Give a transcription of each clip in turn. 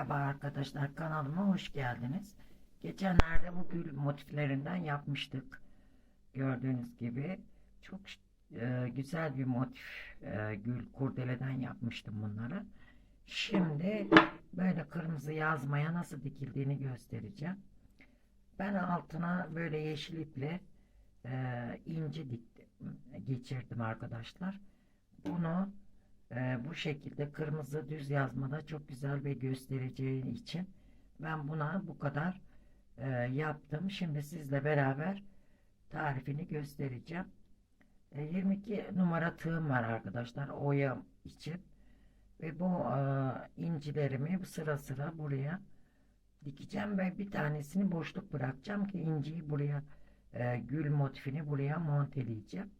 Merhaba arkadaşlar kanalıma hoş geldiniz. Geçenlerde bu gül motiflerinden yapmıştık. Gördüğünüz gibi çok e, güzel bir motif e, gül kurdeleden yapmıştım bunları. Şimdi böyle kırmızı yazmaya nasıl dikildiğini göstereceğim. Ben altına böyle yeşil iple e, inci diktim, geçirdim arkadaşlar. Bunu ee, bu şekilde kırmızı düz yazmada çok güzel bir göstereceği için ben buna bu kadar e, yaptım. Şimdi sizle beraber tarifini göstereceğim. E, 22 numara tığım var arkadaşlar oya için ve bu e, incilerimi sıra sıra buraya dikeceğim ve bir tanesini boşluk bırakacağım ki inciyi buraya e, gül motifini buraya monteleyeceğim.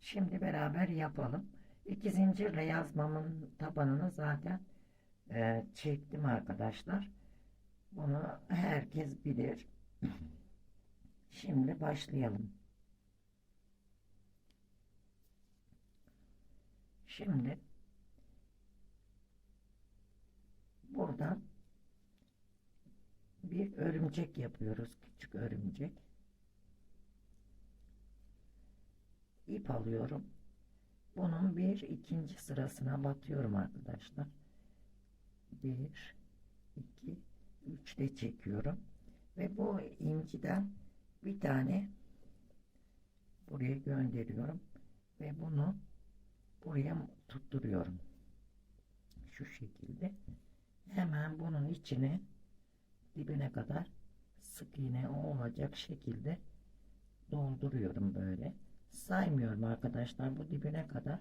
Şimdi beraber yapalım. İki zincirle yazmamın tabanını zaten e, çektim arkadaşlar. Bunu herkes bilir. Şimdi başlayalım. Şimdi buradan bir örümcek yapıyoruz. Küçük örümcek. İp alıyorum. Bunun bir ikinci sırasına batıyorum arkadaşlar. Bir, iki, üç de çekiyorum. Ve bu inciden bir tane buraya gönderiyorum. Ve bunu buraya tutturuyorum. Şu şekilde. Hemen bunun içine dibine kadar sık iğne olacak şekilde dolduruyorum böyle saymıyorum arkadaşlar bu dibine kadar.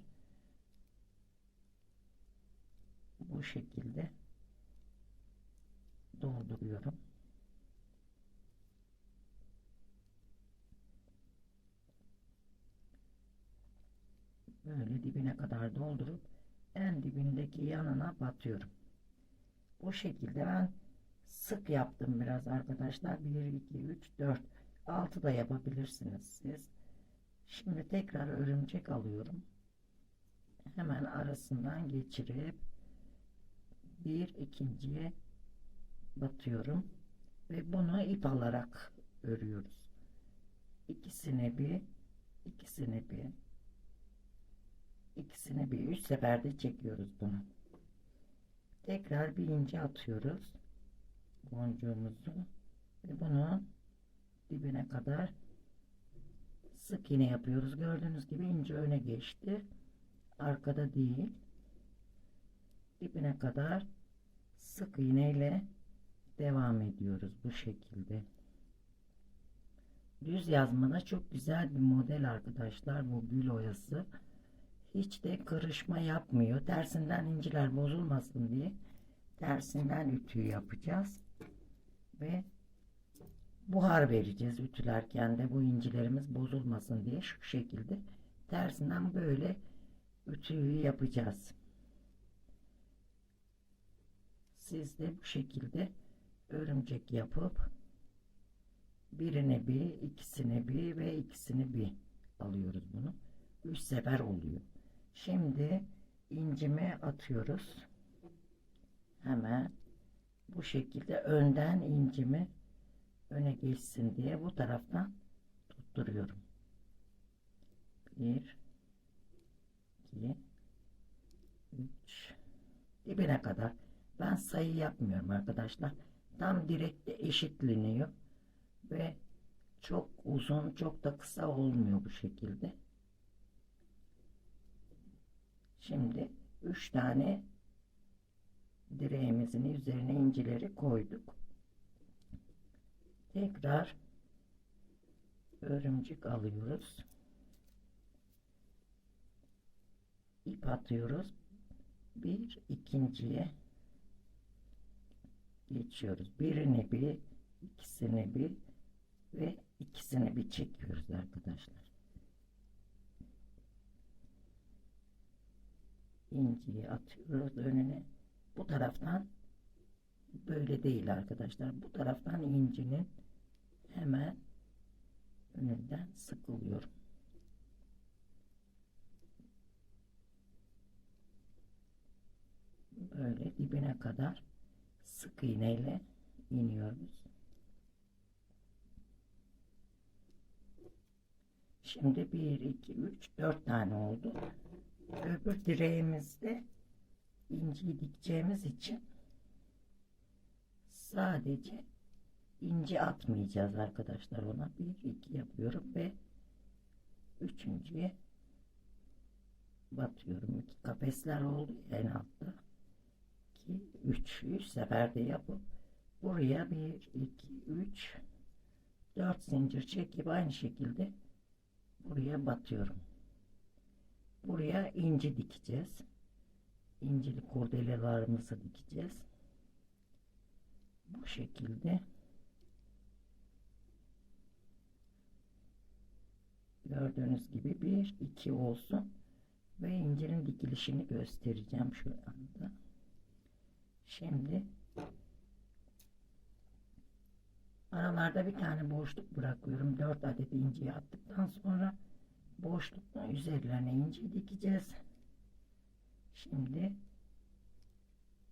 Bu şekilde dolduruyorum. Böyle dibine kadar doldurup en dibindeki yanına batıyorum. Bu şekilde ben sık yaptım biraz arkadaşlar. 1 2 3 4 6 da yapabilirsiniz siz Şimdi tekrar örümcek alıyorum. Hemen arasından geçirip bir ikinciye batıyorum ve bunu ip alarak örüyoruz. İkisini bir, ikisini bir, ikisini bir üç seferde çekiyoruz bunu. Tekrar bir ince atıyoruz boncuğumuzu ve bunu dibine kadar sık iğne yapıyoruz. Gördüğünüz gibi ince öne geçti. Arkada değil. Dibine kadar sık iğne ile devam ediyoruz bu şekilde. Düz yazmada çok güzel bir model arkadaşlar bu gül oyası. Hiç de karışma yapmıyor. Tersinden inciler bozulmasın diye tersinden ütüyü yapacağız. Ve buhar vereceğiz ütülerken de bu incilerimiz bozulmasın diye şu şekilde tersinden böyle ütüyü yapacağız. Siz de bu şekilde örümcek yapıp birine bir, ikisine bir ve ikisini bir alıyoruz bunu. Üç sefer oluyor. Şimdi incimi atıyoruz. Hemen bu şekilde önden incimi öne geçsin diye bu taraftan tutturuyorum. 1 2 3 dibine kadar. Ben sayı yapmıyorum arkadaşlar. Tam direkte eşitleniyor ve çok uzun çok da kısa olmuyor bu şekilde. Şimdi 3 tane direğimizin üzerine incileri koyduk tekrar örümcek alıyoruz. İp atıyoruz. Bir ikinciye geçiyoruz. Birini bir ikisini bir ve ikisini bir çekiyoruz arkadaşlar. İnciyi atıyoruz önüne. Bu taraftan böyle değil arkadaşlar. Bu taraftan incinin hemen önünden sıkılıyorum. Böyle dibine kadar sık iğneyle iniyoruz. Şimdi 1, 2, 3, 4 tane oldu. Öbür direğimizde inciyi dikeceğimiz için sadece inci atmayacağız arkadaşlar ona. 1, 2 yapıyorum ve üçüncüye batıyorum. İki kafesler oldu en altta. 2, 3, 3 seferde yapıp buraya 1, 2, 3, 4 zincir çekip aynı şekilde buraya batıyorum. Buraya inci dikeceğiz. İncili kurdelelerimizi dikeceğiz. Bu şekilde gördüğünüz gibi bir iki olsun ve incinin dikilişini göstereceğim şu anda. Şimdi aralarda bir tane boşluk bırakıyorum. 4 adet inciyi attıktan sonra boşlukla üzerlerine inci dikeceğiz. Şimdi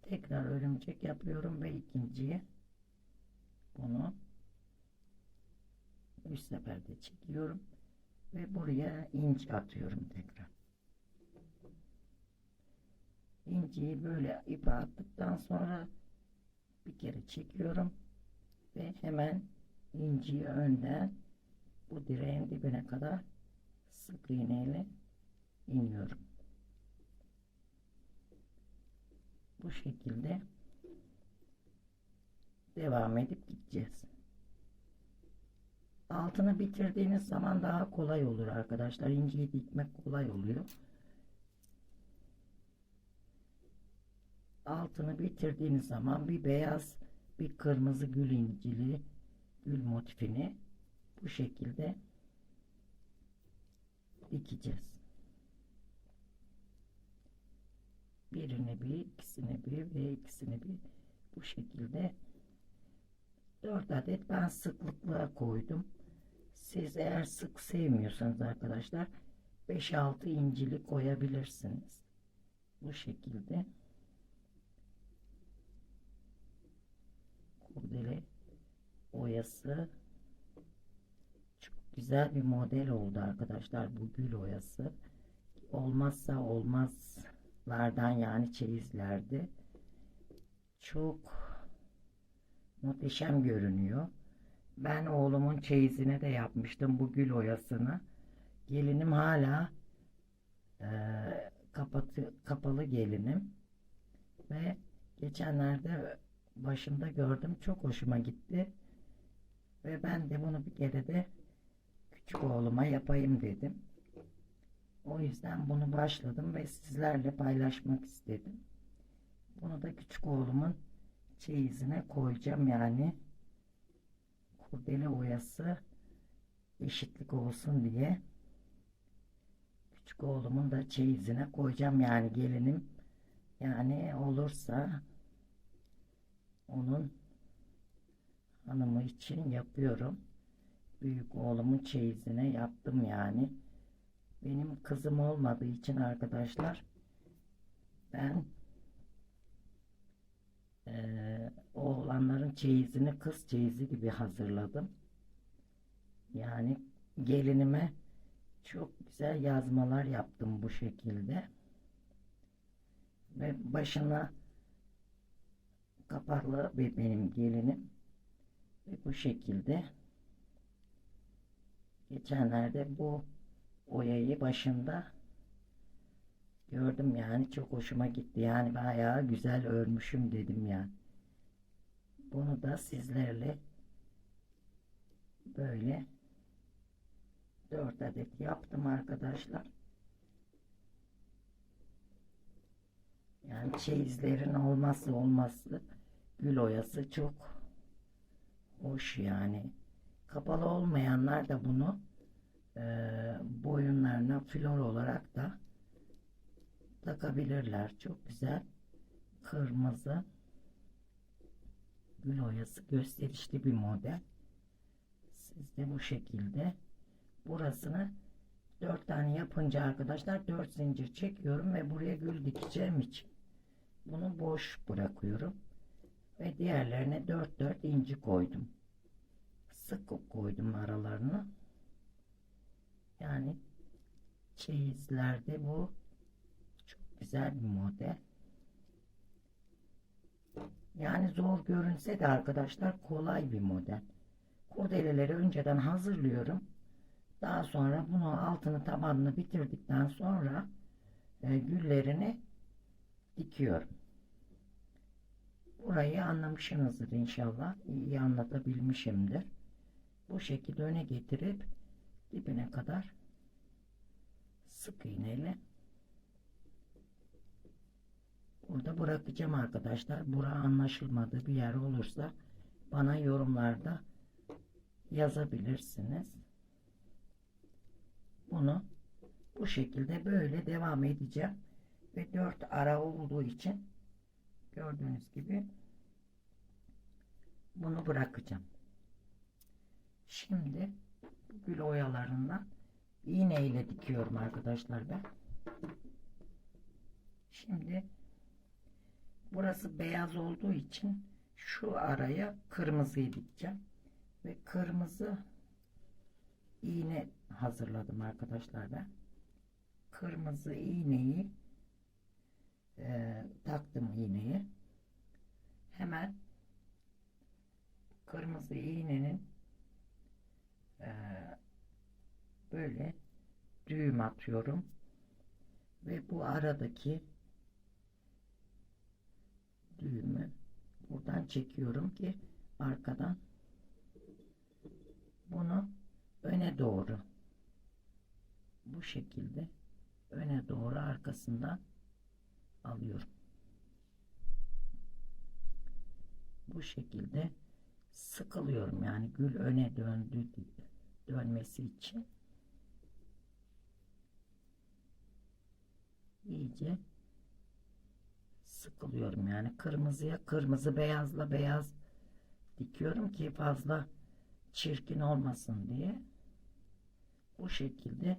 tekrar örümcek yapıyorum ve ikinciye bunu üst seferde çekiyorum ve buraya inci atıyorum tekrar. İnciyi böyle ipe attıktan sonra bir kere çekiyorum ve hemen inciyi önden bu direğin dibine kadar sık iğneyle iniyorum. Bu şekilde devam edip gideceğiz. Altını bitirdiğiniz zaman daha kolay olur arkadaşlar. İnciyi dikmek kolay oluyor. Altını bitirdiğiniz zaman bir beyaz bir kırmızı gül incili gül motifini bu şekilde dikeceğiz. Birini bir, ikisini bir ve ikisini bir bu şekilde 4 adet ben sıklıkla koydum. Siz eğer sık sevmiyorsanız arkadaşlar 5-6 incili koyabilirsiniz. Bu şekilde. Kurdele oyası. Çok güzel bir model oldu arkadaşlar bu gül oyası. Olmazsa olmazlardan yani çeyizlerdi çok muhteşem görünüyor ben oğlumun çeyizine de yapmıştım bu gül oyasını gelinim hala e, kapatı, kapalı gelinim ve geçenlerde başımda gördüm. Çok hoşuma gitti. Ve ben de bunu bir kere de küçük oğluma yapayım dedim. O yüzden bunu başladım ve sizlerle paylaşmak istedim. Bunu da küçük oğlumun çeyizine koyacağım yani kurdele oyası eşitlik olsun diye küçük oğlumun da çeyizine koyacağım yani gelinim yani olursa onun hanımı için yapıyorum. Büyük oğlumun çeyizine yaptım yani. Benim kızım olmadığı için arkadaşlar ben e, oğlanların çeyizini kız çeyizi gibi hazırladım. Yani gelinime çok güzel yazmalar yaptım bu şekilde. Ve başına kapaklı bir benim gelinim ve bu şekilde geçenlerde bu oyayı başında gördüm yani çok hoşuma gitti. Yani bayağı güzel örmüşüm dedim yani bunu da sizlerle böyle 4 adet yaptım arkadaşlar. Yani çeyizlerin olmazsa olmazsa gül oyası çok hoş yani. Kapalı olmayanlar da bunu e, boyunlarına flor olarak da takabilirler. Çok güzel kırmızı gül oyası gösterişli bir model. Siz de bu şekilde burasını dört tane yapınca arkadaşlar dört zincir çekiyorum ve buraya gül dikeceğim için bunu boş bırakıyorum. Ve diğerlerine 4-4 inci koydum. Sık koydum aralarına. Yani çeyizlerde bu güzel bir model. Yani zor görünse de arkadaşlar kolay bir model. Kurdeleleri önceden hazırlıyorum. Daha sonra bunu altını tabanını bitirdikten sonra e, güllerini dikiyorum. Burayı anlamışsınızdır inşallah. İyi anlatabilmişimdir. Bu şekilde öne getirip dibine kadar sık iğneyle burada bırakacağım arkadaşlar. Bura anlaşılmadığı bir yer olursa bana yorumlarda yazabilirsiniz. Bunu bu şekilde böyle devam edeceğim. Ve 4 ara olduğu için gördüğünüz gibi bunu bırakacağım. Şimdi gül oyalarından iğne ile dikiyorum arkadaşlar ben. Şimdi burası beyaz olduğu için şu araya kırmızıyı dikeceğim ve kırmızı iğne hazırladım arkadaşlar ben. Kırmızı iğneyi e, taktım iğneyi. Hemen kırmızı iğnenin e, böyle düğüm atıyorum ve bu aradaki düğümü buradan çekiyorum ki arkadan bunu öne doğru bu şekilde öne doğru arkasından alıyorum. Bu şekilde sıkılıyorum yani gül öne döndü dönmesi için iyice sıkılıyorum yani. Kırmızıya kırmızı beyazla beyaz dikiyorum ki fazla çirkin olmasın diye. Bu şekilde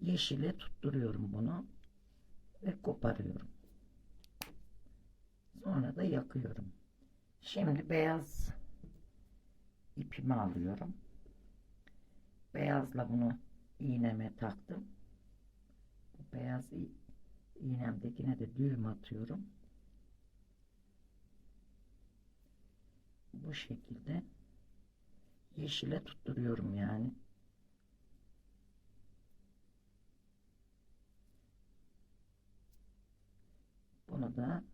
yeşile tutturuyorum bunu ve koparıyorum. Sonra da yakıyorum. Şimdi beyaz ipimi alıyorum. Beyazla bunu iğneme taktım. Beyaz iğnemdekine de düğüm atıyorum bu şekilde yeşile tutturuyorum yani. Bunu da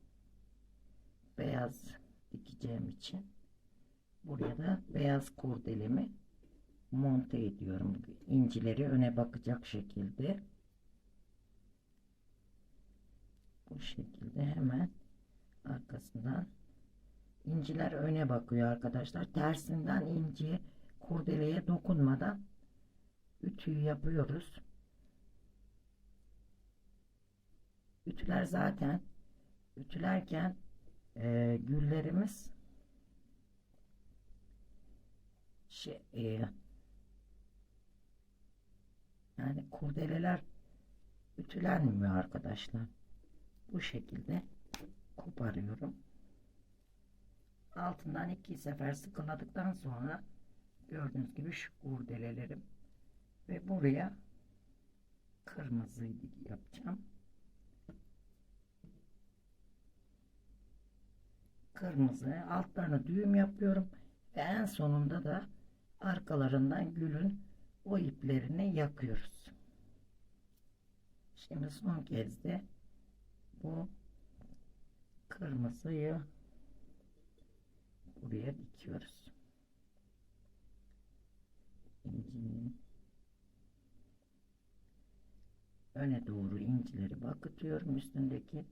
beyaz dikeceğim için buraya da beyaz kurdelemi monte ediyorum. İncileri öne bakacak şekilde bu şekilde hemen arkasından inciler öne bakıyor arkadaşlar. Tersinden inciye kurdeleye dokunmadan ütüyü yapıyoruz. Ütüler zaten ütülerken e, güllerimiz şey e, yani kurdeleler ütülenmiyor arkadaşlar. Bu şekilde koparıyorum altından iki sefer sıkıladıktan sonra gördüğünüz gibi şu kurdelelerim ve buraya kırmızı yapacağım. Kırmızı altlarına düğüm yapıyorum ve en sonunda da arkalarından gülün o iplerini yakıyoruz. Şimdi son kez de bu kırmızıyı buraya dikiyoruz. İncinin öne doğru incileri bakıtıyorum üstündeki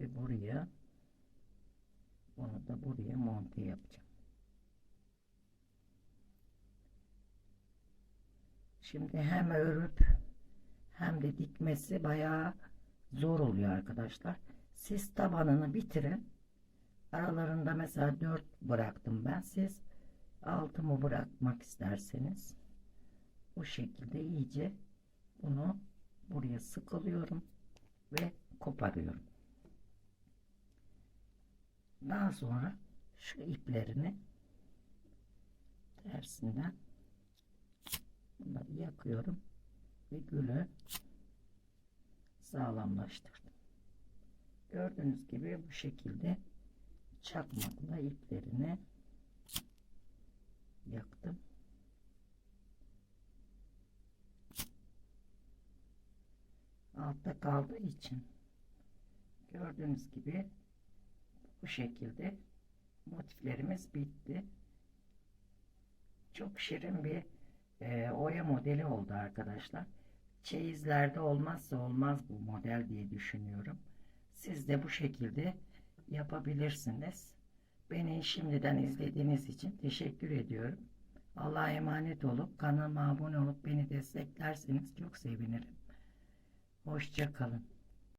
ve buraya bunu da buraya monte yapacağım. Şimdi hem örüp hem de dikmesi bayağı zor oluyor arkadaşlar. Siz tabanını bitirin. Aralarında mesela 4 bıraktım ben. Siz 6 mı bırakmak isterseniz bu şekilde iyice bunu buraya sıkılıyorum ve koparıyorum. Daha sonra şu iplerini tersinden bunları yakıyorum ve gülü sağlamlaştırdım. Gördüğünüz gibi bu şekilde çakmakla iplerini yaktım. Altta kaldığı için gördüğünüz gibi bu şekilde motiflerimiz bitti. Çok şirin bir e, oya modeli oldu arkadaşlar. Çeyizlerde olmazsa olmaz bu model diye düşünüyorum. Siz de bu şekilde yapabilirsiniz. Beni şimdiden izlediğiniz için teşekkür ediyorum. Allah'a emanet olup kanalıma abone olup beni desteklerseniz çok sevinirim. Hoşça kalın.